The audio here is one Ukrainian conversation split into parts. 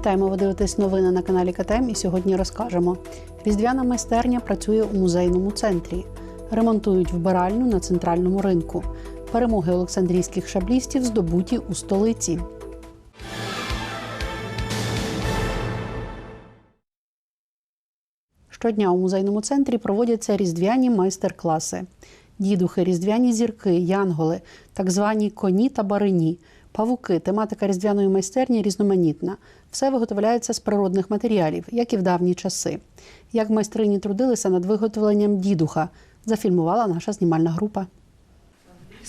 Вітаємо, ви дивитесь новини на каналі КТМ і сьогодні розкажемо. Різдвяна майстерня працює у музейному центрі. Ремонтують вбиральню на центральному ринку. Перемоги олександрійських шаблістів здобуті у столиці. Щодня у музейному центрі проводяться різдвяні майстер-класи. Дідухи, різдвяні зірки, янголи, так звані коні та барині, павуки, тематика різдвяної майстерні різноманітна. Все виготовляється з природних матеріалів, як і в давні часи. Як майстрині трудилися над виготовленням дідуха, зафільмувала наша знімальна група.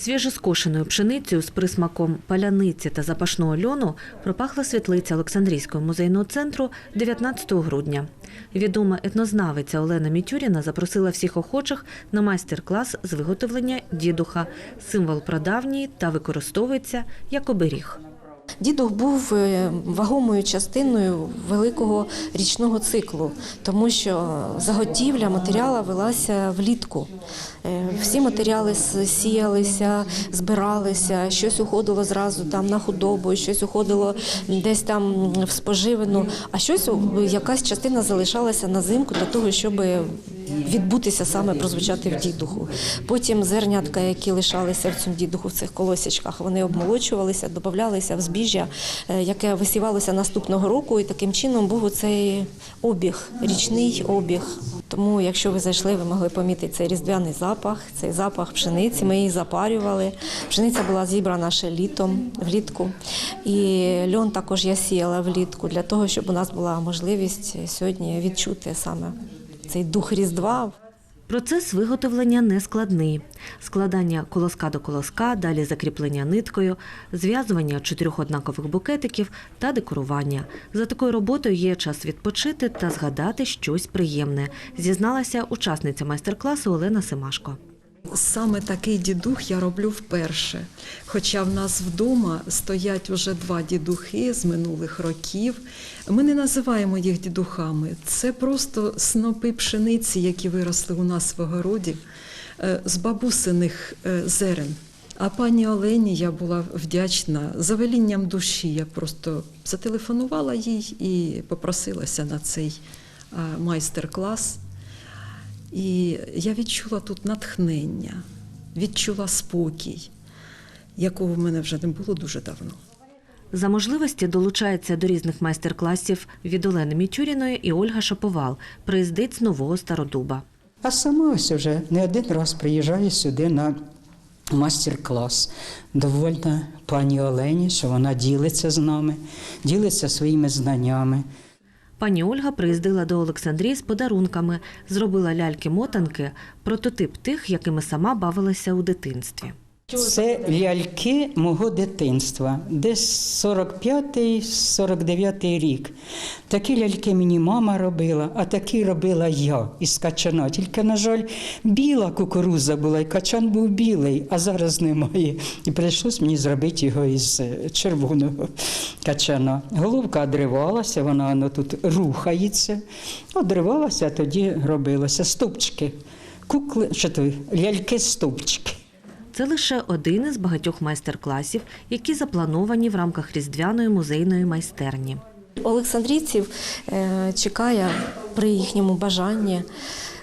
Свіжоскошеною пшеницею з присмаком паляниці та запашного льону пропахла світлиця Олександрійського музейного центру 19 грудня. Відома етнознавиця Олена Мітюріна запросила всіх охочих на майстер-клас з виготовлення дідуха, символ прадавній та використовується як оберіг. Дідух був е, вагомою частиною великого річного циклу, тому що заготівля матеріалу велася влітку. Е, Всі матеріали сіялися, збиралися, щось уходило зразу там на худобу, щось уходило десь там в споживину, а щось якась частина залишалася на зимку для того, щоб відбутися саме прозвучати в дідуху. Потім зернятка, які лишалися в цьому дідуху в цих колосячках, вони обмолочувалися, додавалися в збіжжя, е, яке висівалося наступного року, і таким чином був оцей обіг, річний обіг. Тому, якщо ви зайшли, ви могли помітити цей різдвяний запах, цей запах пшениці. Ми її запарювали. Пшениця була зібрана ще літом, влітку. І льон також я сіяла влітку для того, щоб у нас була можливість сьогодні відчути саме цей дух Різдва. Процес виготовлення нескладний. Складання колоска до колоска, далі закріплення ниткою, зв'язування чотирьох однакових букетиків та декорування. За такою роботою є час відпочити та згадати щось приємне, зізналася учасниця майстер-класу Олена Семашко. Саме такий дідух я роблю вперше. Хоча в нас вдома стоять уже два дідухи з минулих років. Ми не називаємо їх дідухами. Це просто снопи пшениці, які виросли у нас в огороді, е, з бабусиних е, зерен. А пані Олені я була вдячна за велінням душі. Я просто зателефонувала їй і попросилася на цей е, майстер-клас. І я відчула тут натхнення, відчула спокій, якого в мене вже не було дуже давно. За можливості долучається до різних майстер-класів від Олени Мічуріної і Ольга Шаповал, приїздить з нового Стародуба. А сама ось вже не один раз приїжджаю сюди на мастер-клас. Довольна пані Олені, що вона ділиться з нами, ділиться своїми знаннями. Пані Ольга приїздила до Олександрії з подарунками, зробила ляльки-мотанки, прототип тих, якими сама бавилася у дитинстві. Це ляльки мого дитинства, десь 45-49 рік. Такі ляльки мені мама робила, а такі робила я із качана. Тільки, на жаль, біла кукуруза була, і качан був білий, а зараз немає. І прийшлось мені зробити його із е, червоного качана. Головка одривалася, вона воно тут рухається. Одривалася, а тоді робилося стовпчики. Кукли, що то, ляльки-стовпчики. Це лише один із багатьох майстер-класів, які заплановані в рамках різдвяної музейної майстерні. Олександрійців е, чекає при їхньому бажанні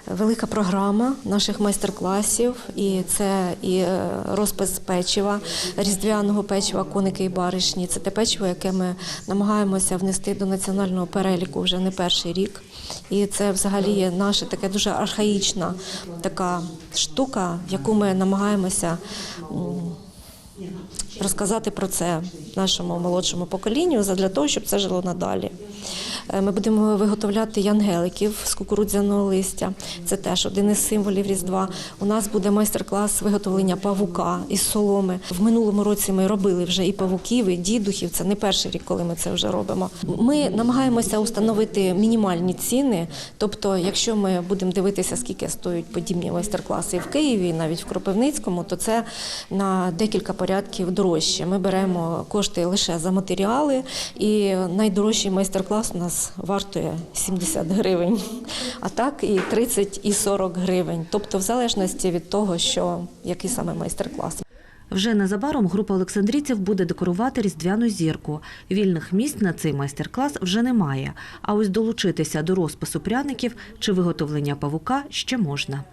велика програма наших майстер-класів, і це і е, розпис печива, різдвяного печива, коники і баришні. Це те печиво, яке ми намагаємося внести до національного переліку вже не перший рік. І це взагалі є наша така дуже архаїчна така штука, яку ми намагаємося. розказати про це нашому молодшому поколінню для того, щоб це жило надалі. Е, Ми будемо виготовляти янгеликів з кукурудзяного листя. Це теж один із символів Різдва. У нас буде майстер-клас виготовлення павука із соломи. В минулому році ми робили вже і павуків, і дідухів. Це не перший рік, коли ми це вже робимо. Ми намагаємося установити мінімальні ціни. Тобто, якщо ми будемо дивитися, скільки стоять подібні майстер-класи в Києві, навіть в Кропивницькому, то це на декілька порядків дорожче. Ми беремо кошти лише за матеріали, і найдорожчий майстер-клас у нас вартує 70 гривень, а так і 30 і 40 гривень. Тобто, в залежності від того, що який саме майстер-клас. Вже незабаром група олександрійців буде декорувати різдвяну зірку. Вільних місць на цей майстер-клас вже немає. А ось долучитися до розпису пряників чи виготовлення павука ще можна.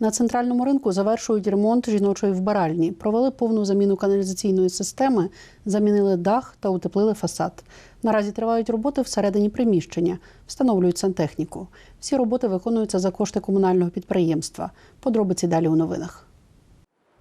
На центральному ринку завершують ремонт жіночої вбиральні. Провели повну заміну каналізаційної системи, замінили дах та утеплили фасад. Наразі тривають роботи всередині приміщення, встановлюють сантехніку. Всі роботи виконуються за кошти комунального підприємства. Подробиці далі у новинах.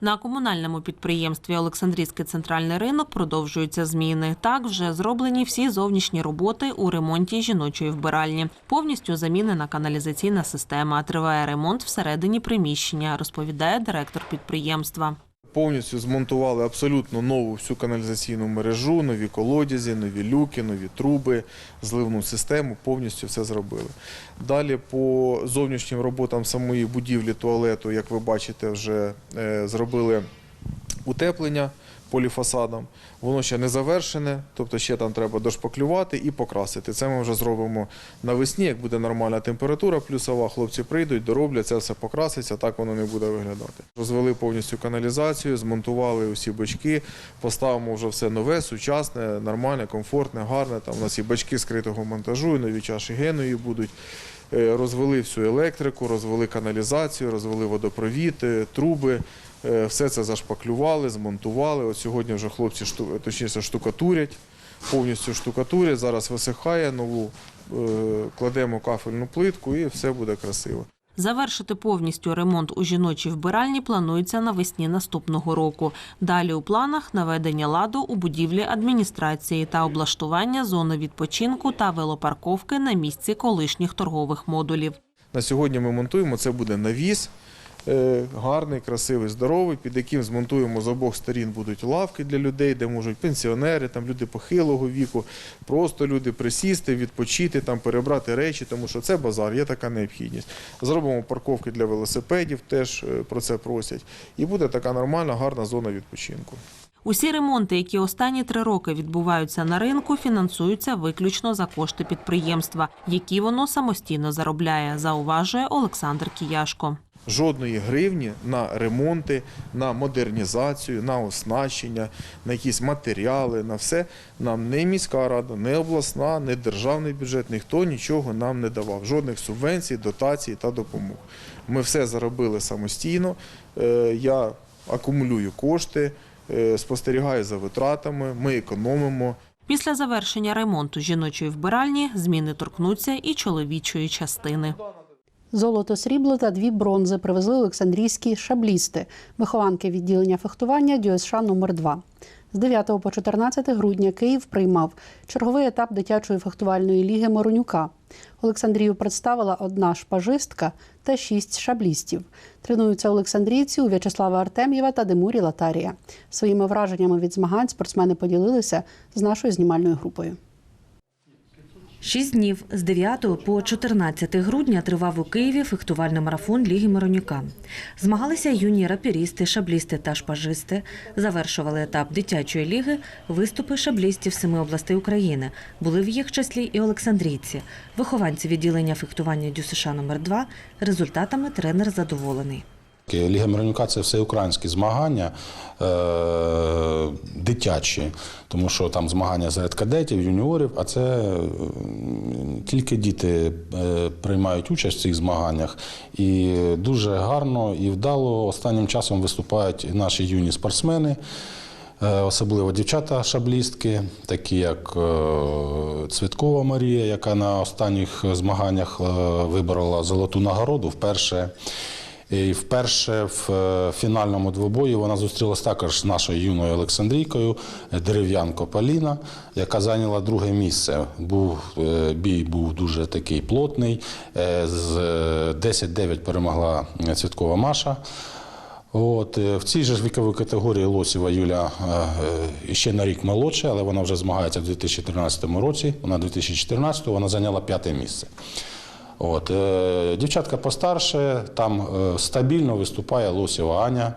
На комунальному підприємстві Олександрійський центральний ринок продовжуються зміни. Так вже зроблені всі зовнішні роботи у ремонті жіночої вбиральні. Повністю замінена каналізаційна система. Триває ремонт всередині приміщення, розповідає директор підприємства. Повністю змонтували абсолютно нову всю каналізаційну мережу, нові колодязі, нові люки, нові труби, зливну систему. Повністю все зробили. Далі по зовнішнім роботам самої будівлі туалету, як ви бачите, вже е, зробили утеплення поліфасадом. Воно ще не завершене, тобто ще там треба дошпаклювати і покрасити. Це ми вже зробимо навесні, як буде нормальна температура плюсова, хлопці прийдуть, дороблять, це все покраситься, так воно не буде виглядати. Розвели повністю каналізацію, змонтували усі бачки, поставимо вже все нове, сучасне, нормальне, комфортне, гарне. Там у нас і бачки скритого монтажу, і нові чаші геної будуть. Е, Розвели всю електрику, розвели каналізацію, розвели водопровід, е, труби. Е, Все це зашпаклювали, змонтували. От сьогодні вже хлопці точніше штукатурять, повністю штукатурять. Зараз висихає нову, е, кладемо кафельну плитку і все буде красиво. Завершити повністю ремонт у жіночій вбиральні планується навесні наступного року. Далі у планах наведення ладу у будівлі адміністрації та облаштування зони відпочинку та велопарковки на місці колишніх торгових модулів. На сьогодні ми монтуємо, це буде навіс. Е, Гарний, красивий, здоровий, під яким змонтуємо з обох сторін будуть лавки для людей, де можуть пенсіонери, там люди похилого віку, просто люди присісти, відпочити, там перебрати речі, тому що це базар, є така необхідність. Зробимо парковки для велосипедів, теж е, про це просять. І буде така нормальна, гарна зона відпочинку. Усі ремонти, які останні три роки відбуваються на ринку, фінансуються виключно за кошти підприємства, які воно самостійно заробляє, зауважує Олександр Кіяшко. Жодної гривні на ремонти, на модернізацію, на оснащення, на якісь матеріали, на все нам не міська рада, не обласна, не державний бюджет, ніхто нічого нам не давав. Жодних субвенцій, дотацій та допомог. Ми все заробили самостійно. Е, Я акумулюю кошти, е, спостерігаю за витратами, ми економимо. Після завершення ремонту жіночої вбиральні зміни торкнуться і чоловічої частини. Золото, срібло та дві бронзи привезли олександрійські шаблісти, вихованки відділення фехтування ДЮСШ номер 2 З 9 по 14 грудня Київ приймав черговий етап дитячої фехтувальної ліги Моронюка. Олександрію представила одна шпажистка та шість шаблістів. Тренуються олександрійці у В'ячеслава Артем'єва та Демурі Латарія. Своїми враженнями від змагань спортсмени поділилися з нашою знімальною групою. Шість днів з 9 по 14 грудня тривав у Києві фехтувальний марафон Ліги Миронюка. Змагалися юні рапірісти, шаблісти та шпажисти. Завершували етап дитячої ліги виступи шаблістів семи областей України. Були в їх числі і олександрійці. Вихованці відділення фехтування ДЮСШ номер 2 Результатами тренер задоволений. Ліга Миронюка це всеукраїнські змагання е, дитячі, тому що там змагання серед кадетів, юніорів, а це е, тільки діти е, приймають участь в цих змаганнях. І дуже гарно і вдало останнім часом виступають наші юні спортсмени. Е, Особливо дівчата-шаблістки, такі як е, Цвіткова Марія, яка на останніх змаганнях е, виборола золоту нагороду вперше. І вперше в е, фінальному двобої вона зустрілася також з нашою юною Олександрійкою Дерев'янко Поліна, яка зайняла друге місце. Був, е, бій був дуже такий плотний. Е, З е, 10-9 перемогла Цвіткова Маша. От, в цій же віковій категорії Лосєва Юля ще на рік молодша, але вона вже змагається в 2013 році. Вона 2014 вона зайняла п'яте місце. От, е, дівчатка постарше, там е, стабільно виступає Лосєва Аня. Е,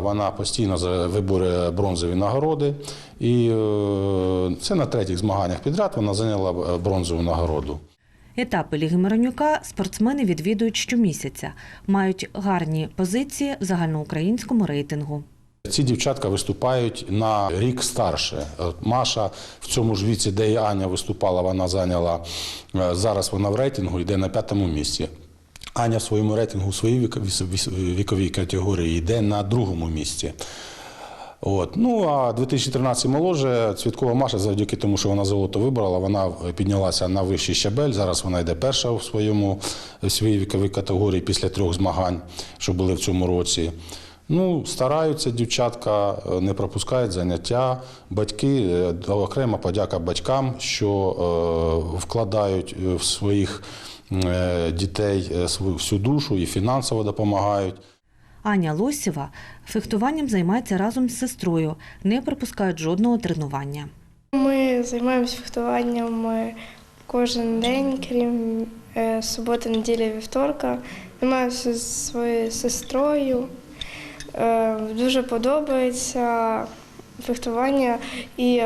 вона постійно виборює бронзові нагороди. І це на третіх змаганнях підряд вона зайняла бронзову нагороду. Етапи Ліги Миронюка спортсмени відвідують щомісяця, мають гарні позиції в загальноукраїнському рейтингу. Ці дівчатка виступають на рік старше. От Маша в цьому ж віці, де і Аня виступала, вона зайняла е, зараз. Вона в рейтингу йде на п'ятому місці. Аня в своєму рейтингу у своїй віковій- категорії йде на другому місці. От. Ну а 2013 моложе Цвіткова Маша, завдяки тому, що вона золото вибрала, вона піднялася на вищий щабель. Зараз вона йде перша в своєму в своїй віковій категорії після трьох змагань, що були в цьому році. Ну, стараються дівчатка, е, не пропускають заняття. Батьки, е, окрема подяка батькам, що е, вкладають в своїх е, дітей свою всю душу і фінансово допомагають. Аня Лосєва фехтуванням займається разом з сестрою, не пропускають жодного тренування. Ми займаємося фехтуванням кожен день, крім суботи, неділі, вівторка. Займаюся зі своєю сестрою. Е, Дуже подобається фехтування. І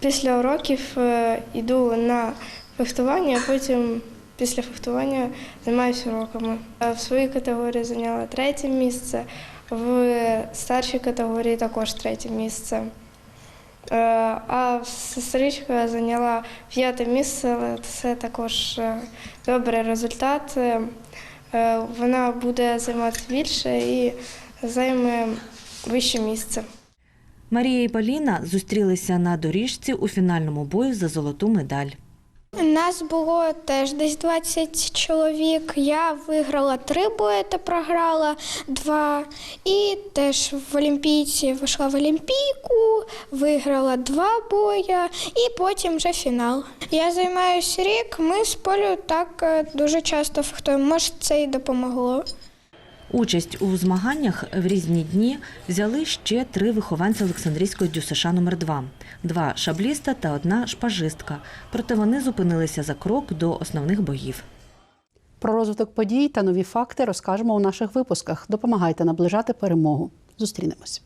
після уроків е, йду на фехтування, а потім після фехтування займаюся уроками. Е, В своїй категорії зайняла третє місце, в старшій категорії також третє місце. А сестричка зайняла п'яте місце, але це також добрий результат. Е, Вона буде займати більше і займе вище місце. Марія і Поліна зустрілися на доріжці у фінальному бою за золоту медаль. Нас було теж десь 20 чоловік. Я виграла три бої та програла два. І теж в Олімпійці вийшла в Олімпійку, виграла два боя і потім вже фінал. Я займаюся рік. Ми з полю так е, дуже часто фехтуємо. Може, це й допомогло. Участь у змаганнях в різні дні взяли ще три вихованці Олександрійської ДЮСШ номер 2 два шабліста та одна шпажистка. Проте вони зупинилися за крок до основних боїв. Про розвиток подій та нові факти розкажемо у наших випусках. Допомагайте наближати перемогу. Зустрінемось.